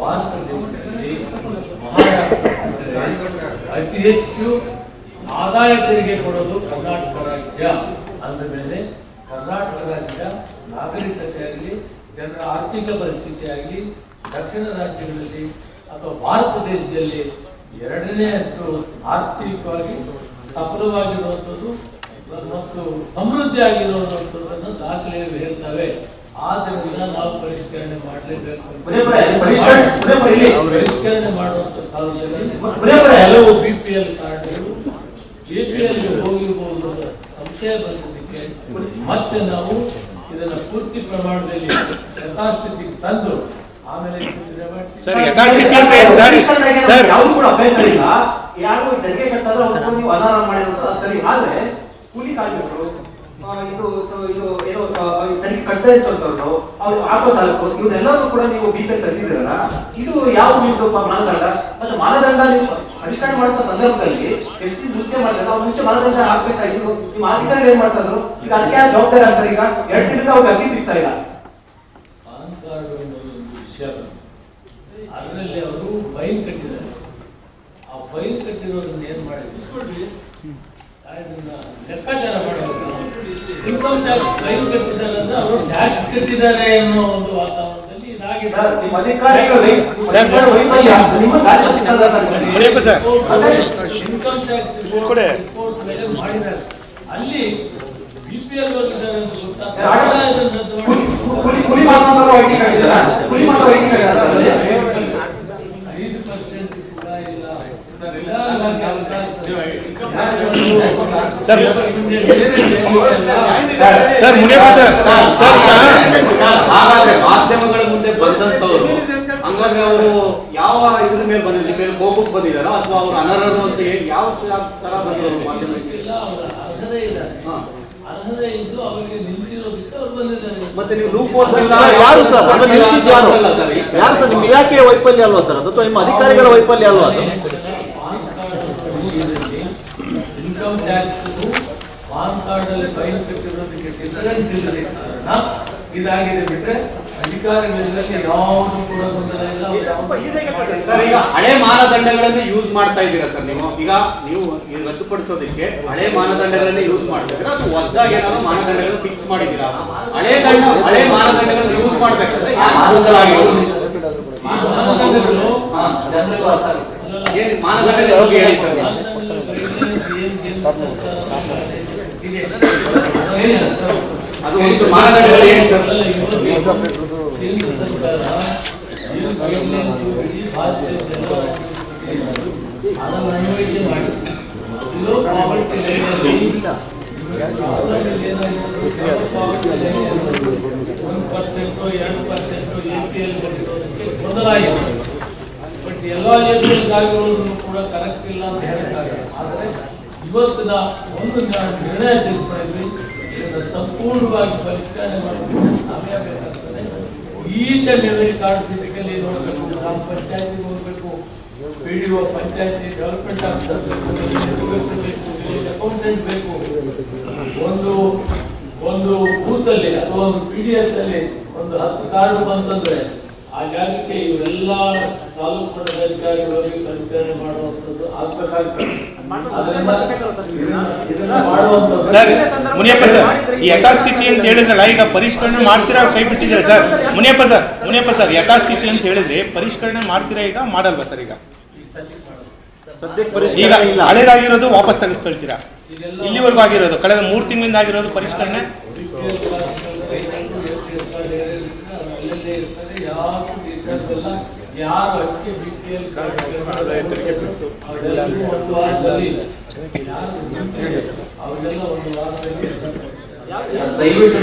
ಭಾರತ ದೇಶದಲ್ಲಿ ಅತಿ ಹೆಚ್ಚು ಆದಾಯ ತೆರಿಗೆ ಕೊಡೋದು ಕರ್ನಾಟಕ ರಾಜ್ಯ ಅಂದ ಮೇಲೆ ಕರ್ನಾಟಕ ರಾಜ್ಯ ನಾಗರಿಕತೆ ಆಗಲಿ ಜನರ ಆರ್ಥಿಕ ಪರಿಸ್ಥಿತಿ ಆಗಲಿ ದಕ್ಷಿಣ ರಾಜ್ಯಗಳಲ್ಲಿ ಅಥವಾ ಭಾರತ ದೇಶದಲ್ಲಿ ಎರಡನೇ ಅಷ್ಟು ಆರ್ಥಿಕವಾಗಿ ಸಫಲವಾಗಿರುವಂಥದ್ದು ಮತ್ತು ಸಮೃದ್ಧಿಯಾಗಿರುವಂಥದ್ದು ದಾಖಲೆಯಲ್ಲಿ ದಾಖಲೆಗಳು ಹೇಳ್ತವೆ. ಆದ್ದರಿಂದ ನಾವು ಪರಿಷ್ಕರಣೆ ಮಾಡಲೇಬೇಕು ಪರಿಷ್ಕರಣೆ ಮಾಡುವಂತ ಕಾಲದಲ್ಲಿ. ಕೆಲವು ಬಿ ಪಿ ಎಲ್ ಕಾರ್ಡ್ಗಳು ಎ ಪಿ ಎಲ್ಗೆ ಹೋಗಿರಬಹುದು ಅಂತ ಸಂಶಯ ಬಂದಿದ್ದಕ್ಕೆ ಮತ್ತೆ ನಾವು ಇದನ್ನ ಪೂರ್ತಿ ಪ್ರಮಾಣದಲ್ಲಿ ಯಥಾಸ್ಥಿತಿಗೆ ತಂದು ಆಮೇಲೆ ಯಾವ್ದು ಕೂಡ ಅಭ್ಯಂತರ ಇಲ್ಲ. ಯಾರು ತೆರಿಗೆ ಕಟ್ಟದ್ರೆ ಅವ್ರು ನೀವು ಅನಾರ ಸರಿ. ಆದ್ರೆ ಕೂಲಿ ಕಾರ್ಮಿಕರು ಇದು ಸೊ- ಇದು ಏನೋ ಸರಿ ಕಟ್ತಾ ಇತ್ತು ಅಂತವ್ರು ಅವ್ರು ಆಟೋ ಚಾಲಕರು ಇವನ್ನೆಲ್ಲರೂ ಕೂಡ ನೀವು ಬಿ ಪಿ ತೆಗೆದಿದ್ದೀರಲ್ಲ ಇದು ಯಾವ ನಿಮ್ದು ಮಾನದಂಡ? ಮತ್ತೆ ಮಾನದಂಡ ನೀವು ಪರಿಷ್ಕರಣೆ ಮಾಡುವ ಸಂದರ್ಭದಲ್ಲಿ ಎಷ್ಟು ಮುಂಚೆ ಮಾಡಿದ್ರೆ ಅವ್ರು ಮುಂಚೆ ಮಾನದಂಡ ಹಾಕ್ಬೇಕಾಗಿತ್ತು ನಿಮ್ಮ ಅಧಿಕಾರಿ ಏನ್ ಮಾಡ್ತಾ ಇದ್ರು? ಈಗ ಅದಕ್ಕೆ ಯಾರು ಜವಾಬ್ದಾರಿ ಅಂತಾರೆ ಈಗ? ಎರಡು ತಿಂಗಳಿಂದ ಅವ್ರಿಗೆ ಅಕ್ಕಿ ಸಿಗ್ತಾ ಇಲ್ಲ. ಪಾನ್ ಕಾರ್ಡ್ ವಿಷಯ ಅದರಲ್ಲಿ ಅವರು ಫೈನ್ ಕಟ್ಟಿದ್ದಾರೆ. ಆ ಫೈನ್ ಕಟ್ಟಿರೋದನ್ನ ಏನ್ ಮಾಡಿದ್ರು? ಮಾಡಬೇಕು ಇನ್ಕಮ್ ಟ್ಯಾಕ್ಸ್ ಫೈಲ್ ಕಟ್ಟಿದ್ದಾರೆ ಅಂದ್ರೆ ಅವರು ಟ್ಯಾಕ್ಸ್ ಕಟ್ಟಿದ್ದಾರೆ ಅನ್ನೋ ಒಂದು ವಾತಾವರಣದಲ್ಲಿ ಇದಾಗಿದೆ. ಸರ್ ನಿಮ್ಮ ಅಧಿಕಾರಿಗಳು ಸರ್, ವೈಫಲ್ಯ ನಿಮ್ಮ ಸರ್ ಇನ್ಕಮ್ ಟ್ಯಾಕ್ಸ್ ರಿಪೋರ್ಟ್ ಮೇಲೆ ಮಾಡಿದ್ದಾರೆ. ಅಲ್ಲಿ ಬಿ ಪಿ ಎಲ್ ಹೋಗಿದ್ದಾರೆ ಅಂತ ಗೊತ್ತಾಗ್ತದೆ. ಕುಲಿ ಕುಲಿ ಐಟಿ ಕಾರ್ಡ್ ಕಾರ್ಡ್ ಇದ್ದಾರಾ ಅದರಲ್ಲಿ? ಐದು ಪರ್ಸೆಂಟ್ ಕೂಡ ಇಲ್ಲ ವಿಧಾನವಾಗಿ ಅಂತ ಯಾರು sir, sir, sir Muniyappa sir sir ಹಾಗಾದ್ರೆ ಮಾಧ್ಯಮಗಳ ಮುಂದೆ ಬಂದಂತವ್ರು ಹಂಗಾದ್ರೆ ಅವರು ಯಾವ ಇದ್ರ ಮೇಲೆ ಬಂದಿದ್ರು ಮೇಲೆ ಕೋಪಕ್ಕೆ ಬಂದಿದಾರ ಅಥವಾ ಅವ್ರು ಅನರ್ಹರು ಅಂತ ಹೇಳಿ ಯಾವ ತರ ಬಂದಿದ್ರು ಮಾಧ್ಯಮಕ್ಕೆ? ಇಲ್ಲ, ಅವರ ಅರ್ಹತೆ ಇಲ್ಲ. ಹಾ. ಅರ್ಹತೆ ಇದ್ದು ಅವರಿಗೆ ನಿಲ್ಲಿಸಿರೋದಕ್ಕೆ ಅವ್ರು ಬಂದಿದ್ದಾರೆ. ಮತ್ತೆ ನೀವು ಲೂಪ್ ಇಲ್ಲ ಯಾರು ಸರ್? ಅದನ್ನ ನಿಲ್ಲಿಸಿದ್ದು ಯಾರು ಸರ್ ಯಾರು ಸರ್? ನಿಮ್ಮ ಇಲಾಖೆಯ ವೈಫಲ್ಯ ಅಲ್ವಾ ಸರ್? ಅದು ಅಥವಾ ನಿಮ್ಮ ಅಧಿಕಾರಿಗಳ ವೈಫಲ್ಯ ಅಲ್ವಾ ಅದು ಪಾನ್ ಕಾರ್ಡ್ ವಿಷಯದಲ್ಲಿ ಇನ್ಕಮ್ ಟ್ಯಾಕ್ಸ್ ಪಾನ್ ಕಾರ್ಡ್ ಅಲ್ಲಿ ಫೈಲ್ ಕಟ್ಟಿರೋದಕ್ಕೆ ಡಿಫರೆನ್ಸ್ ಇಲ್ಲದೆ ಕಾರಣ ಇದಾಗಿದೆ ಬಿಟ್ಟರೆ ಅಧಿಕಾರಿಗಳಲ್ಲಿ ಯಾವುದು ಕೂಡ ಗೊಂದಲ ಇಲ್ಲ ಸರ್ ಈಗ ಹಳೆ ಮಾನದಂಡಗಳನ್ನು ಯೂಸ್ ಮಾಡ್ತಾ ಇದ್ದೀರಾ ಸರ್ ನೀವು? ಈಗ ನೀವು ರದ್ದುಪಡಿಸೋದಕ್ಕೆ ಹಳೆ ಮಾನದಂಡಗಳನ್ನೇ ಯೂಸ್ ಮಾಡ್ತಾ ಇದ್ದೀರಾ? ಅಥವಾ ಹೊಸದಾಗಿ ಏನಾದ್ರು ಮಾನದಂಡಗಳನ್ನು ಫಿಕ್ಸ್ ಮಾಡಿದ್ದೀರಾ? ಹಳೆ ದಂಡ ಹಳೆ ಮಾನದಂಡಗಳನ್ನು ಯೂಸ್ ಮಾಡ್ಬೇಕಾದ್ರೆ ಮಾನದಂಡಗಳು? ಜನರಿಗೂ ಮಾನದಂಡಗಳ ಹೇಳಿ ಸರ್ ನೀವು. ಮಾನದಂಡಗಳ guidelines ಏನ್ ಕೇಂದ್ರ ಸರ್ಕಾರ ಇದೆ. ಹೇಳಿ ಸರ್. ಅದು ಒಂದು ಮಾನದಂಡಗಳು ಏನು ಸರ್ ಒಂದು ಪರ್ಸೆಂಟು ಎರಡು ಪರ್ಸೆಂಟು ಮೊದಲಾಗಿದೆ ಬಟ್ ಎಲ್ಲ ಕೂಡ ಕರೆಕ್ಟ್ ಇಲ್ಲ ಅಂತ ಹೇಳ್ತಾರೆ ಆದರೆ ಇವತ್ತಿನ ಒಂದು ದಿನ ನಿರ್ಣಯ ತೆಗೆದುಕೊಂಡಿದ್ವಿ ಇದನ್ನು ಸಂಪೂರ್ಣವಾಗಿ ಪರಿಷ್ಕರಣೆ ಮಾಡಲಿಕ್ಕೆ ಸಮಯ ಬೇಕಾಗ್ತದೆ. ಈಚ ಎವ್ರಿ ಕಾರ್ಡ್ ಫಿಸಿಕಲಿ ನೋಡಬೇಕು, ಗ್ರಾಮ ಪಂಚಾಯತಿ ನೋಡಬೇಕು ಪಿ ಡಿ ಒ ಪಂಚಾಯತಿ ಡೆವಲಪ್ಮೆಂಟ್ ಆಫೀಸರ್ ಬೇಕು ಅಕೌಂಟೆಂಟ್ ಬೇಕು. ಒಂದು ಒಂದು ಬೂತಲ್ಲಿ ಅಥವಾ ಒಂದು ಪಿ ಡಿ ಎಸ್ ಅಲ್ಲಿ ಒಂದು ಹತ್ತು ಕಾರ್ಡ್ ಬಂತಂದ್ರೆ ಆ ಜಾಗಕ್ಕೆ ಇವರೆಲ್ಲ ತಾಲೂಕು ಮಟ್ಟದ ಅಧಿಕಾರಿಗಳಿಗೆ ಹೋಗಿ ಪರಿಷ್ಕರಣೆ ಮಾಡುವಂಥದ್ದು. ಆಗ್ಬೇಕಾಗ್ತದೆ ಮುನಿಯಪ್ಪ ಸರ್ ಈ ಯಥಾಸ್ಥಿತಿ ಅಂತ ಹೇಳಿದ್ರಲ್ಲ ಈಗ ಪರಿಷ್ಕರಣೆ ಮಾಡ್ತೀರಾ ಕೈ ಬಿಟ್ಟಿದ್ದೀರಾ sir? Muniyappa sir Muniyappa sir ಯಥಾಸ್ಥಿತಿ ಅಂತ ಹೇಳಿದ್ರೆ ಪರಿಷ್ಕರಣೆ ಮಾಡ್ತೀರಾ ಈಗ ಮಾಡಲ್ವಾ ಸರ್ ಈಗ? ಈಗ ಹಳೇದಾಗಿರೋದು ವಾಪಸ್ ತೆಗೆದುಕೊಳ್ತೀರಾ? ಇಲ್ಲಿವರೆಗೂ ಆಗಿರೋದು ಕಳೆದ ಮೂರು ತಿಂಗಳಿಂದ ಆಗಿರೋದು ಪರಿಷ್ಕರಣೆ? ಎಲ್ಲ ಯಾರು ಅಕ್ಕಿ ಬಿ ಪಿ ಎಲ್ ಕಾರ್ಡ್ ಅವರೆಲ್ಲರೂ ಒಂದು ವಾರದಲ್ಲಿ ಯಾರು ಅವರೆಲ್ಲ ಒಂದು ವಾರದಲ್ಲಿ ದಯವಿಟ್ಟು